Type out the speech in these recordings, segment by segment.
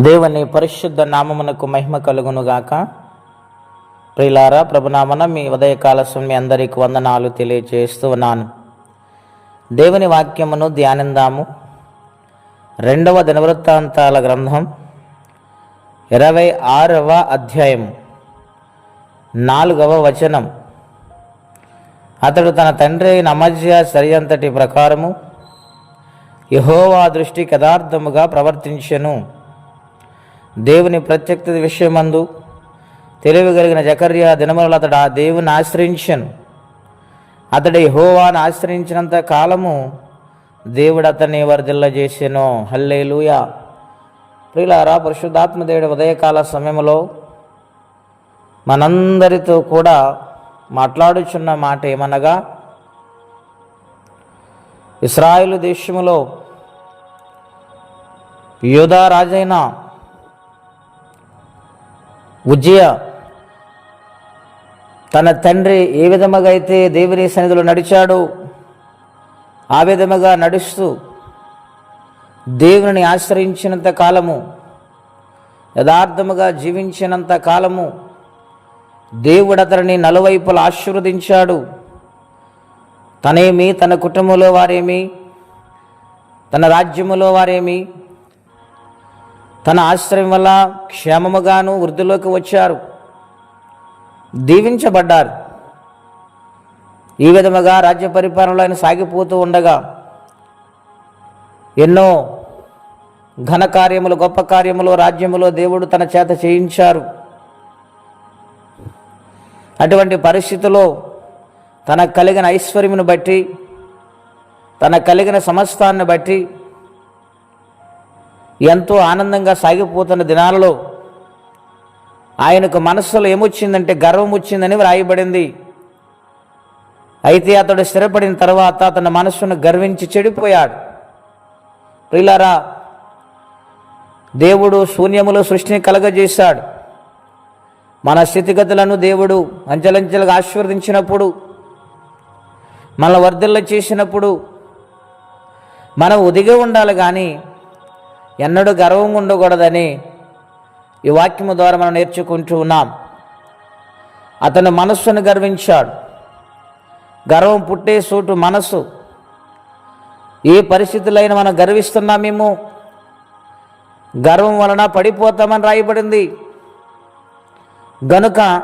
దేవుని పరిశుద్ధ నామమునకు మహిమ కలుగునుగాక. ప్రిలారా ప్రభునామన మీ ఉదయకాల మీ అందరికి వందనాలు తెలియజేస్తూ ఉన్నాను. దేవుని వాక్యమును ధ్యానిందాము. రెండవ దినవృత్తాంతాల గ్రంథం ఇరవై ఆరవ అధ్యాయం నాలుగవ వచనం. అతడు తన తండ్రి అయిన అమజ్య సరియంతటి ప్రకారము యహోవా దృష్టి యథార్థముగా ప్రవర్తించెను. దేవుని ప్రత్యక్షత విషయమందు తెలివి జకర్య దినములు అతడు ఆ దేవుని ఆశ్రయించను. అతడు హోవాను ఆశ్రయించినంత కాలము దేవుడు అతన్ని వర్ధిల్ల చేసెను హల్లేలుయా. ప్రియులారా పరిశుద్ధాత్మదేవుడి ఉదయకాల సమయంలో మనందరితో కూడా మాట్లాడుచున్న మాట ఏమనగా ఇస్రాయిల్ దేశములో యోధా రాజైన ఉజ్జయ. తన తండ్రి ఏ విధముగా అయితే దేవుని సన్నిధిలో నడిచాడో ఆ విధముగా నడుస్తూ దేవుని ఆశ్రయించినంత కాలము యథార్థముగా జీవించినంత కాలము దేవుడు అతనిని నలువైపులా ఆశీర్వదించాడు. తనేమి? తన కుటుంబంలో వారేమి? తన రాజ్యములో వారేమి? తన ఆశ్రయం వల్ల క్షేమముగాను వృద్ధిలోకి వచ్చారు. దీవించబడ్డారు. ఈ విధముగా రాజ్య పరిపాలనలో ఆయన సాగిపోతూ ఉండగా ఎన్నో ఘన కార్యములు గొప్ప కార్యములు రాజ్యములో దేవుడు తన చేత చేయించారు. అటువంటి పరిస్థితిలో తనకు కలిగిన ఐశ్వర్యమును బట్టి తనకు కలిగిన సమస్తాన్ని బట్టి ఎంతో ఆనందంగా సాగిపోతున్న దినాలలో ఆయనకు మనస్సులో ఏమొచ్చిందంటే గర్వం వచ్చిందని వ్రాయబడింది. అయితే అతడు స్థిరపడిన తర్వాత తన మనస్సును గర్వించి చెడిపోయాడు. ప్రిలారా దేవుడు శూన్యములో సృష్టిని కలగజేశాడు. మన స్థితిగతులను దేవుడు అంచెలంచెలుగా ఆశీర్వదించినప్పుడు మన వర్ధిల్ల చేసినప్పుడు మనం ఉదిగి ఉండాలి కానీ ఎన్నడూ గర్వం ఉండకూడదని ఈ వాక్యము ద్వారా మనం నేర్చుకుంటూ ఉన్నాం. అతను మనస్సును గర్వించాడు. గర్వం పుట్టే సూటు మనస్సు. ఏ పరిస్థితులైనా మనం గర్విస్తున్నామేమో గర్వం వలన పడిపోతామని రాయబడింది. గనుక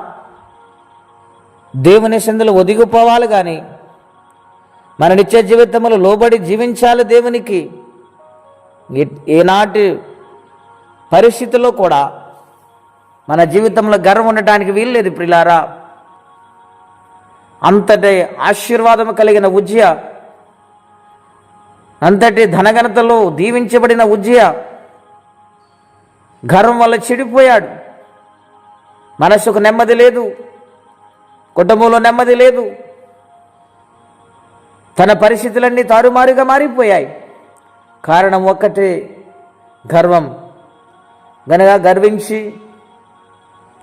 దేవుని సందులు ఒదిగిపోవాలి కానీ మన నిత్య జీవితంలో లోబడి జీవించాలి దేవునికి. ఈనాటి పరిస్థితుల్లో కూడా మన జీవితంలో గర్వం ఉండటానికి వీల్లేదు ప్రిలారా. అంతటి ఆశీర్వాదం కలిగిన ఉజ్జయ అంతటి ధనఘనతలో దీవించబడిన ఉజ్జయ గర్వం వల్ల చెడిపోయాడు. మనసుకు నెమ్మది లేదు కుటుంబంలో నెమ్మది లేదు. తన పరిస్థితులన్నీ తారుమారుగా మారిపోయాయి. కారణం ఒక్కటే గర్వం. గనక గర్వించి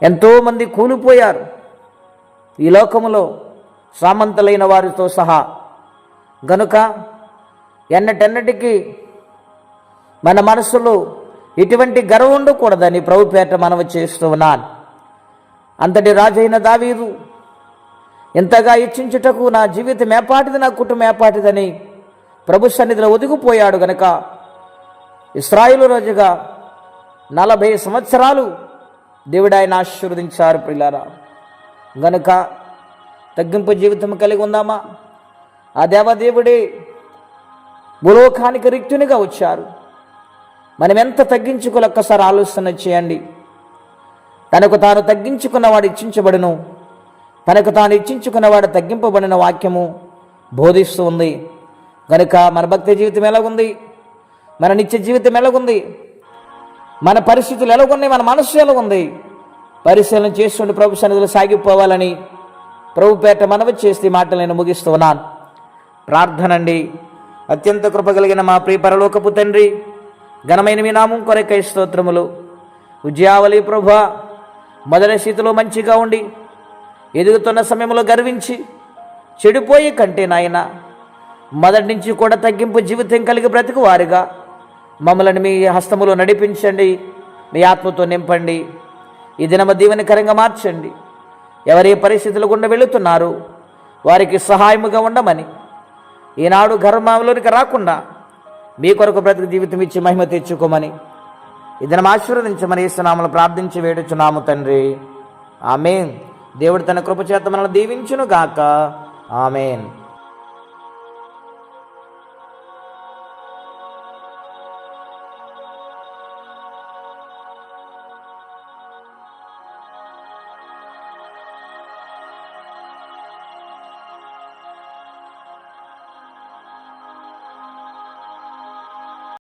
ఎంతోమంది కూలిపోయారు. ఈ లోకములో సామంతులైన వారితో సహా గనుక ఎన్నటెన్నటికీ మన మనసులో ఎటువంటి గర్వం ఉండకూడదని ప్రభుపేట మనవి చేస్తూ ఉన్నాను. అంతటి రాజైన దావీదు ఎంతగా ఇచ్చించుటకు నా జీవితం ఏపాటిది నా కుటుంబం ఏపాటిదని ప్రభు సన్నిధిలో ఒదిగిపోయాడు గనక. ఇస్రాయిలు రోజుగా నలభై సంవత్సరాలు దేవుడు ఆయన ఆశీర్వదించారు పిల్లారా గనుక తగ్గింపు జీవితం కలిగి ఉందామా? ఆ దేవదేవుడే భూలోకానికి రిక్తునిగా వచ్చారు. మనం ఎంత తగ్గించుకోలే ఒక్కసారి ఆలోచన చేయండి. తనకు తాను తగ్గించుకున్నవాడు ఇచ్చించబడును. తనకు తాను ఇచ్చించుకున్నవాడు తగ్గింపబడిన వాక్యము బోధిస్తూ ఉంది. కనుక మన భక్తి జీవితం ఎలాగుంది? మన నిత్య జీవితం ఎలాగుంది? మన పరిస్థితులు ఎలాగున్నాయి? మన మనస్సు ఎలాగుంది? పరిశీలన చేస్తుంటే ప్రభు సన్నిధిలో సాగిపోవాలని ప్రభుపేట మనవి చేస్తే మాటలు నేను ముగిస్తున్నాను ప్రార్థనండి ప్రార్థన అండి. అత్యంత కృప కలిగిన మా ప్రియ పరలోకపు తండ్రి ఘనమైన మీ నామం కొరకై స్తోత్రములు. ఉజ్యావళి ప్రభ మొదటి స్థితిలో మంచిగా ఉండి ఎదుగుతున్న సమయంలో గర్వించి చెడిపోయి కంటే నాయన మొదటి నుంచి కూడా తగ్గింపు జీవితం కలిగి బ్రతుకు వారిగా. మమ్మల్ని మీ హస్తములో నడిపించండి. మీ ఆత్మతో నింపండి. ఈ దినమ దీవెనకరంగా మార్చండి. ఎవరి పరిస్థితులు గుండా వెళుతున్నారు వారికి సహాయముగా ఉండమని. ఈనాడు గర్భంలోనికి రాకుండా మీ కొరకు బ్రతుకు జీవితం ఇచ్చి మహిమ తెచ్చుకోమని. ఇదనం ఆశీర్వదించమని ఇస్తున్నామని ప్రార్థించి వేడుచున్నాము తండ్రి. ఆమెన్. దేవుడు తన కృపచేత మనల్ని దీవించును గాక ఆమెన్.